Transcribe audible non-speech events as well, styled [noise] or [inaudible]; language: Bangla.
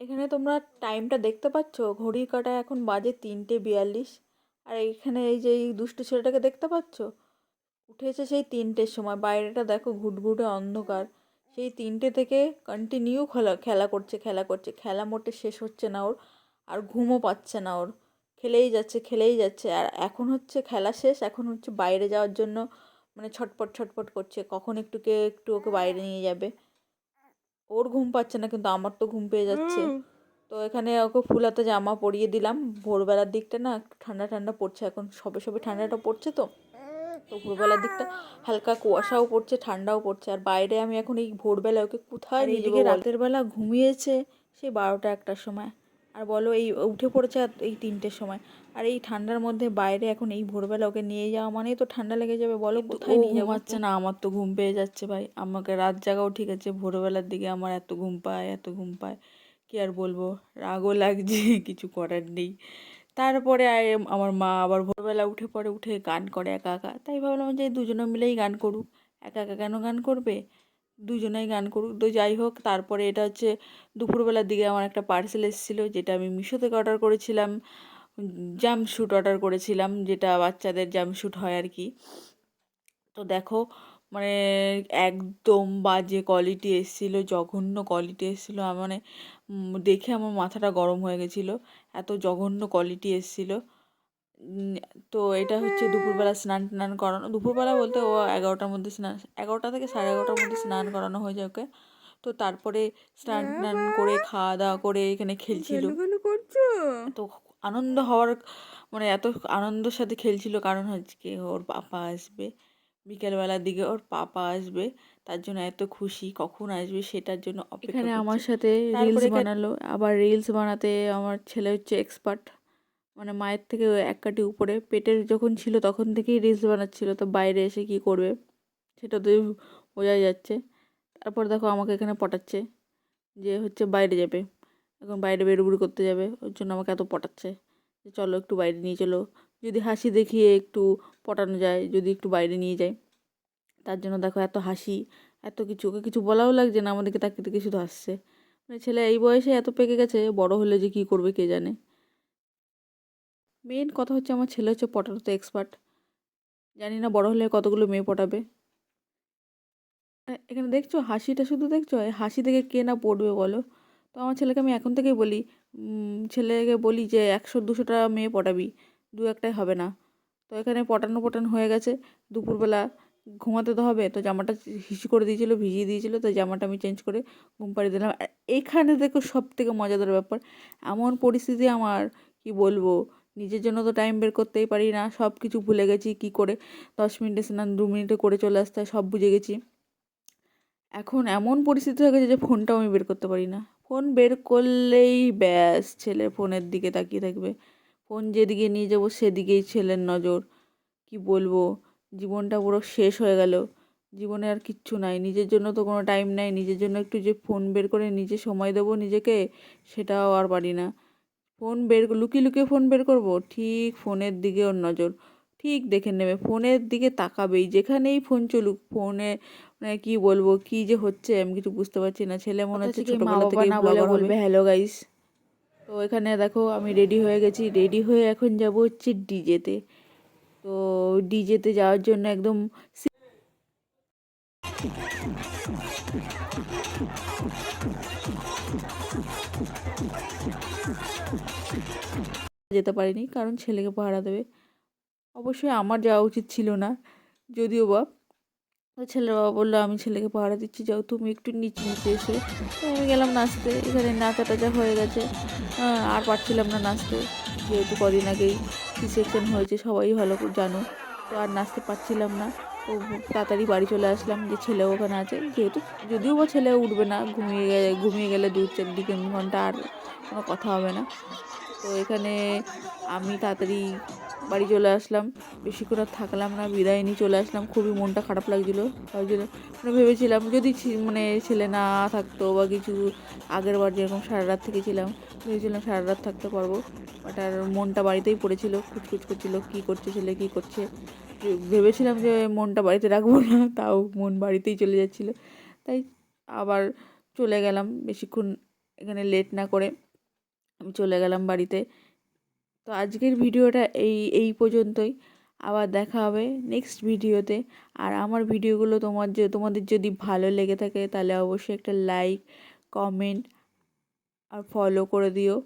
এখানে তোমরা টাইমটা দেখতে পাচ্ছ? ঘড়ির কাঁটায় এখন বাজে তিনটে বিয়াল্লিশ। আর এখানে এই যে এই দুষ্টু ছেলেটাকে দেখতে পাচ্ছ? উঠেছে সেই তিনটের সময়। বাইরেটা দেখো ঘুটঘুটে অন্ধকার। সেই তিনটে থেকে কন্টিনিউ খেলা খেলা করছে খেলা করছে। খেলা মোটে শেষ হচ্ছে না ওর। আর ঘুমও পাচ্ছে না ওর। খেলেই যাচ্ছে খেলেই যাচ্ছে। আর এখন হচ্ছে খেলা শেষ। এখন হচ্ছে বাইরে যাওয়ার জন্য মানে ছটপট ছটপট করছে। কখন একটু কে একটু ওকে বাইরে নিয়ে যাবে। ওর ঘুম পাচ্ছে না কিন্তু আমার তো ঘুম পেয়ে যাচ্ছে। তো এখানে ওকে ফুলাতে জামা পরিয়ে দিলাম। ভোরবেলার দিকটা না একটু ঠান্ডা ঠান্ডা পড়ছে এখন সবে সবে ঠান্ডাটা পড়ছে তো। তো ভোরবেলার দিকটা হালকা কুয়াশাও পড়ছে ঠান্ডাও পড়ছে। আর বাইরে আমি এখন এই ভোরবেলা ওকে কোথায় নিয়ে যাব রাতের বেলা ঘুমিয়েছে সেই বারোটা একটার সময়। আর বলো এই উঠে পড়েছে আর এই তিনটের সময়। আর এই ঠান্ডার মধ্যে বাইরে এখন এই ভোরবেলা ওকে নিয়ে যাওয়া মানেই তো ঠান্ডা লেগে যাবে বলো কোথায় নিয়ে যাব? ঘুমাচ্ছে না আমার তো ঘুম পেয়ে যাচ্ছে ভাই। আমাকে রাত জাগাও ঠিক আছে ভোরবেলার দিকে আমার এত ঘুম পায় এত ঘুম পায়। কি আর বলব রাগও লাগছে [laughs] কিছু করার নেই। তারপরে আমার মা আবার ভোরবেলা উঠে পড়ে উঠে গান করে একা একা। তাই ভাবলাম যে দুজনে মিলেই গান করুক। একা একা কেন গান করবে? দুজনেই গান করুক। তো যাই হোক তারপরে এটা হচ্ছে দুপুরবেলার দিকে আমার একটা পার্সেল এসেছিল যেটা আমি মিশো থেকে অর্ডার করেছিলাম। জাম্পস্যুট অর্ডার করেছিলাম যেটা বাচ্চাদের জাম্পস্যুট হয় আর কি। তো দেখো মানে একদম বাজে কোয়ালিটি এসেছিল জঘন্য কোয়ালিটি এসেছিল। মানে দেখে আমার মাথাটা গরম হয়ে গেছিল। এত জঘন্য কোয়ালিটি এসেছিল। তো এটা হচ্ছে দুপুরবেলা স্নান টান করানো। দুপুরবেলা বলতে ও এগারোটার মধ্যে স্নান এগারোটা থেকে সাড়ে এগারোটার মধ্যে স্নান করানো হয়ে যায় ওকে। তো তারপরে স্নান টান করে খাওয়া দাওয়া করে এখানে খেলছিল। তো আনন্দ হওয়ার মানে এত আনন্দের সাথে খেলছিল কারণ হচ্ছে কি ওর পাপা আসবে। বিকেলবেলার দিকে ওর পাপা আসবে তার জন্য এত খুশি কখন আসবে সেটার জন্য এখানে আমার সাথে রিলস বানালো আবার রিলস বানাতে আমার ছেলে হচ্ছে এক্সপার্ট মানে মায়ের থেকে এক কাটি উপরে পেটের যখন ছিল তখন থেকেই রিলস বানাচ্ছিল তো বাইরে এসে কি করবে সেটা তো বোঝাই যাচ্ছে। তারপর দেখো আমাকে এখানে পটাচ্ছে যে হচ্ছে বাইরে যাবে। এখন বাইরে বেরুবুড়ি করতে যাবে, ওর জন্য আমাকে এত পটাচ্ছে। যে চলো একটু বাইরে নিয়ে চলো। যদি হাসি দেখিয়ে একটু পটানো যায়, যদি একটু বাইরে নিয়ে যায়। তার জন্য দেখো এত হাসি, এত কিছু। ওকে কিছু বলাও লাগছে না, আমাদেরকে তাকে থেকে শুধু হাসছে। মানে ছেলে এই বয়সে এত পেকে গেছে, বড় হলে যে কী করবে কে জানে। মেন কথা হচ্ছে আমার ছেলে হচ্ছে পটানোতে এক্সপার্ট জানি না বড় হলে কতগুলো মেয়ে পটাবে। এখানে দেখছ হাসিটা শুধু দেখছ? হাসি থেকে কে না পড়বে বলো? তো আমার ছেলেকে আমি এখন থেকেই বলি ছেলেকে বলি যে একশো দুশোটা মেয়ে পটাবি, দু একটাই হবে না। তো এখানে পটানো পটানো হয়ে গেছে, দুপুরবেলা ঘুমাতে তো হবে, তো জামাটা হিসু করে দিয়েছিলো, ভিজিয়ে দিয়েছিলো, তো জামাটা আমি চেঞ্জ করে ঘুম পাড়িয়ে দিলাম। এখানে দেখো সব থেকে মজাদার ব্যাপার, এমন পরিস্থিতি আমার, কি বলব, নিজের জন্য তো টাইম বের করতেই পারি না সব কিছু ভুলে গেছি, কি করে দশ মিনিটে স্নান, দু মিনিটে করে চলে আসতে হয়, সব বুঝে গেছি। এখন এমন পরিস্থিতি হয়ে গেছে যে ফোনটাও আমি বের করতে পারি না। ফোন বের করলেই ব্যাস, ছেলে ফোনের দিকে তাকিয়ে থাকবে। ফোন যেদিকে নিয়ে যাব সেদিকেই ছেলের নজর। কি বলব? জীবনটা পুরো শেষ হয়ে গেল। জীবনে আর কিচ্ছু নাই। নিজের জন্য তো কোনো টাইম নাই। নিজের জন্য একটু যে ফোন বের করে নিজে সময় দেবো নিজেকে, সেটাও আর পারি না। ফোন বের, লুকিয়ে লুকিয়ে ফোন বের করব? ঠিক ফোনের দিকে ওর নজর। ঠিক দেখে নেবে। ফোনের দিকে তাকাবেই। যেখানেই ফোন চলুক ফোনে মানে কি বলব কি যে হচ্ছে আমি কিছু বুঝতে পারছি না। ছেলে মনে হচ্ছে ছোটবেলা থেকে বলবে? হ্যালো গাইস তো এখানে দেখো আমি রেডি হয়ে গেছি। রেডি হয়ে এখন যাব হচ্ছে ডিজেতে। তো ডিজেতে যাওয়ার জন্য একদম যেতে পারিনি কারণ ছেলেকে পাহারা দেবে। অবশ্যই আমার যাওয়া উচিত ছিল না। যদিও বা ছেলের বাবা বলল, আমি ছেলেকে পাহারা দিচ্ছি, যাও তুমি একটু নিচে নিচে এসে। আমি গেলাম নাচতে। এখানে নাচা টাচা হয়ে গেছে। আর পারছিলাম না নাচতে। যেহেতু কদিন আগেই সি সেকশন হয়েছে, সবাই ভালো করে জানো। তো আর নাচতে পারছিলাম না। তো তাড়াতাড়ি বাড়ি চলে আসলাম যে ছেলে ওখানে আছে। যেহেতু যদিও বা ছেলে উঠবে না, ঘুমিয়ে গেলে ঘুমিয়ে গেলে দু চার দিকে ঘণ্টা আর কোনো কথা হবে না। তো এখানে আমি তাড়াতাড়ি বাড়ি চলে আসলাম। বেশিক্ষণ আর থাকলাম না, বিদায় নিয়ে চলে আসলাম। খুবই মনটা খারাপ লাগছিল। তাই জন্য মানে ভেবেছিলাম যদি মানে ছেলে না থাকতো বা কিছু আগের বার যেরকম সারা রাত থেকেছিলাম ভেবেছিলাম সারা রাত থাকতে পারব। বাট আর মনটা বাড়িতেই পড়েছিল কুচকুচ করছিল, কী করছে ছেলে, কী করছে? ভেবেছিলাম যে মনটা বাড়িতে রাখব না, তাও মন বাড়িতেই চলে যাচ্ছিল। তাই আবার চলে গেলাম, বেশিক্ষণ এখানে লেট না করে আমি চলে গেলাম বাড়িতে। তো আজকের ভিডিওটা এই এই পর্যন্তই। আবার দেখা হবে নেক্সট ভিডিওতে। আর আমার ভিডিওগুলো তোমার যে, তোমাদের যদি ভালো লেগে থাকে তাহলে অবশ্যই একটা লাইক কমেন্ট আর ফলো করে দিও।